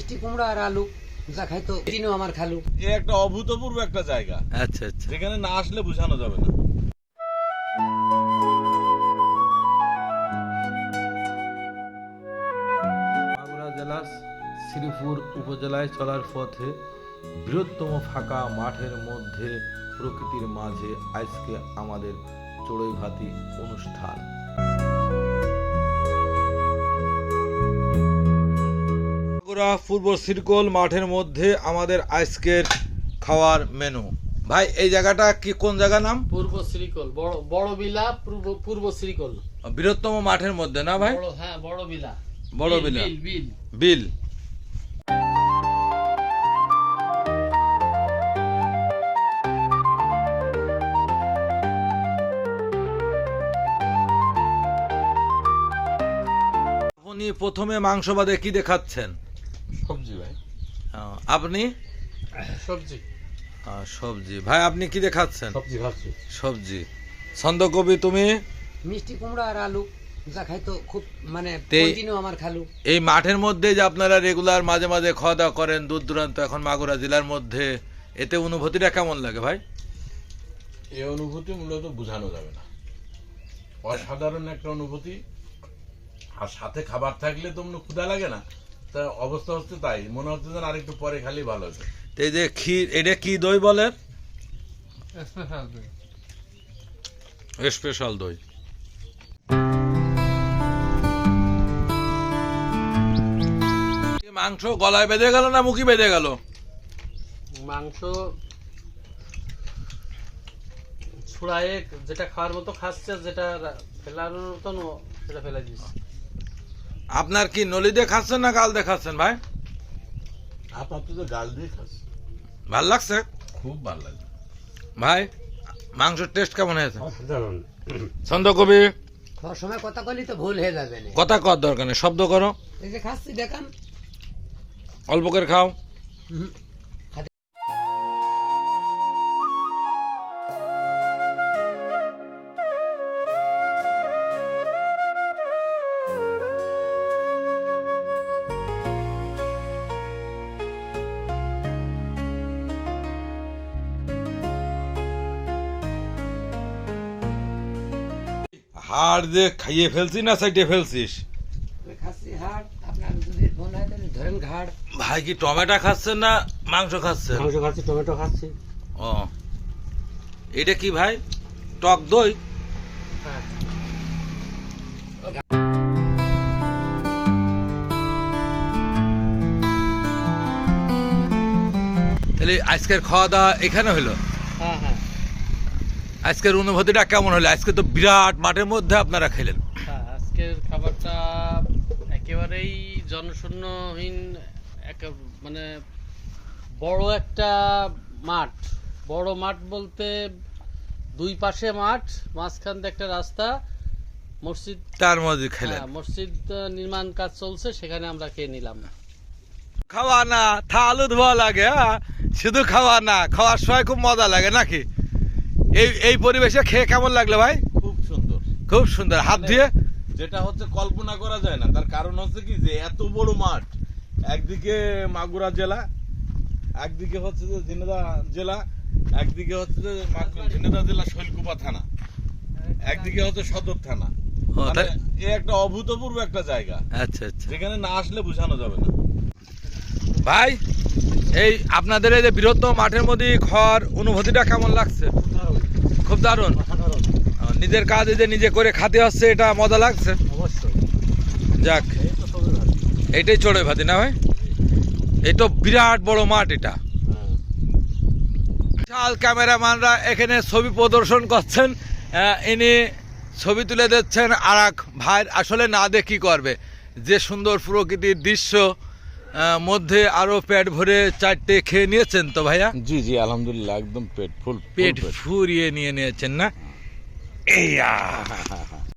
মিষ্টি কুমড়া আর আলু যা খাইতো দিনও আমার খালু। এ একটা অভূতপূর্ব একটা জায়গা। আচ্ছা আচ্ছা। যেখানে না আসলে বোঝানো যাবে না। মাগুরা জেলার শ্রীপুর উপজেলায় চলার পথে বৃহত্তম ফাঁকা মাঠের মধ্যে প্রকৃতির মাঝে আজকে আমাদের চড়ুইভাতি অনুষ্ঠান। মাগুরা পূর্ব সিরকল মাঠের মধ্যে আমাদের আজকের খাওয়ার মেনু ভাই এই জায়গাটা কি কোন জায়গা নাম? পূর্ব শ্রীকল বড় বড় বিলা পূর্ব পূর্ব শ্রীকল বৃহত্তম মাঠের মধ্যে না ভাই? বড় হ্যাঁ বড় বিলা। বড় বিল, বিলা। বিল বিল। বিল। আপনি প্রথমে মাংস বাদে কি দেখাচ্ছেন? সবজি ভাই। আপনি? সবজি। সবজি। ভাই আপনি কি দেখাচ্ছেন সবজি খাচ্ছি সবজি। ছন্দকবি তুমি? মিষ্টি কুমড়া আর আলু যা খাইতো খুব মানে তে- আমার খালু। এই মাঠের মধ্যে যে আপনারা রেগুলার মাঝে মাঝে খাওয়া দাওয়া করেন দূর দূরান্ত এখন মাগুরা জেলার মধ্যে এতে অনুভূতিটা কেমন লাগে ভাই? এই অনুভূতি মূলত বোঝানো যাবে না। অসাধারণ একটা অনুভূতি। আর সাথে খাবার থাকলে তো ক্ষুধা লাগে না। তা অবস্থা হচ্ছে তাই। মনে হচ্ছে যেন আরেকটু পরে খালি ভালো হতো এই যে ক্ষীর এটা কি দই বলে? স্পেশাল দই। এই মাংস গলায় বেঁধে গেল না মুখি বেঁধে গেল? মাংস ছুড়ায়ে যেটা খাওয়ার মতো খাচ্ছে যেটা ফেলার মতন সেটা ফেলে দিচ্ছে আপনার কি নলি দিয়ে খাচ্ছেন না গাল দিয়ে খাচ্ছেন ভাই আপাতত গাল দিয়ে খাচ্ছি ভালো লাগছে? খুব ভালো লাগছে। ভাই মাংসের টেস্ট কেমন হয়েছে? ছন্দকবি খাওয়ার সময় কথা কলি তো ভুল হয়ে যাবে কথা কর দরকার নেই শব্দ করো। এই যে খাচ্ছি দেখান। অল্প করে খাও। হাড় যে খাইয়ে ফেলছিস না সাইডে ফেলছিস? ভাই কি টমেটো খাচ্ছেন না মাংস খাচ্ছেন? মাংস খাচ্ছি টমেটো খাচ্ছি। ও। এটা কি ভাই? টক দই? হ্যাঁ। তাহলে আজকের খাওয়া দাওয়া এখানে হলো? হ্যাঁ হ্যাঁ। আজকের অনুভূতিটা কেমন হলো? আজকে তো বিরাট মাঠের মধ্যে আপনারা খেলেন। হ্যাঁ আজকের খাবারটা একেবারেই জনশূন্যহীন এক মানে বড় একটা মাঠ। বড় মাঠ বলতে দুই পাশে মাঠ মাঝখান দিয়ে একটা রাস্তা। মসজিদ তার মধ্যে খেলেন। হ্যাঁ, মসজিদ নির্মাণ কাজ চলছে সেখানে আমরা খেয়ে নিলাম। খাওয়া না থালু ধোয়া লাগে হ্যাঁ? শুধু খাওয়া না খাওয়ার সময় খুব মজা লাগে নাকি? এই এই পরিবেশে খেয়ে কেমন লাগল ভাই? খুব সুন্দর। খুব সুন্দর। হাত দিয়ে? যেটা হচ্ছে কল্পনা করা যায় না। তার কারণ হচ্ছে কি যে এত বড় মাঠ একদিকে মাগুরা জেলা একদিকে হচ্ছে যে ঝিনেদা জেলা একদিকে হচ্ছে যে ঝিনেদা জেলা শৈলকুপা থানা একদিকে হচ্ছে সদর থানা। মানে এ একটা অভূতপূর্ব একটা জায়গা। আচ্ছা আচ্ছা। যেখানে না আসলে বোঝানো যাবে না। ভাই এই আপনাদের এই যে বৃহত্তম মাঠের মধ্যে খাওয়ার অনুভূতিটা কেমন লাগছে? খুব দারুণ। নিজের কাজ এই যে নিজে করে খাতে হচ্ছে এটা মজা লাগছে? অবশ্যই। যাক এইটাই চড়ে ভাতি না ভাই? এই তো বিরাট বড় মাঠ এটা। বিশাল ক্যামেরাম্যানরা এখানে ছবি প্রদর্শন করছেন। ইনি ছবি তুলে দিচ্ছেন আর এক ভাই। আসলে না দেখে করবে? যে সুন্দর প্রকৃতির দৃশ্য মধ্যে আরও পেট ভরে চারটে খেয়ে নিয়েছেন তো ভাইয়া? জি জি আলহামদুলিল্লাহ একদম পেট ফুল পেট ফুরিয়ে নিয়ে নিয়েছেন না? এই!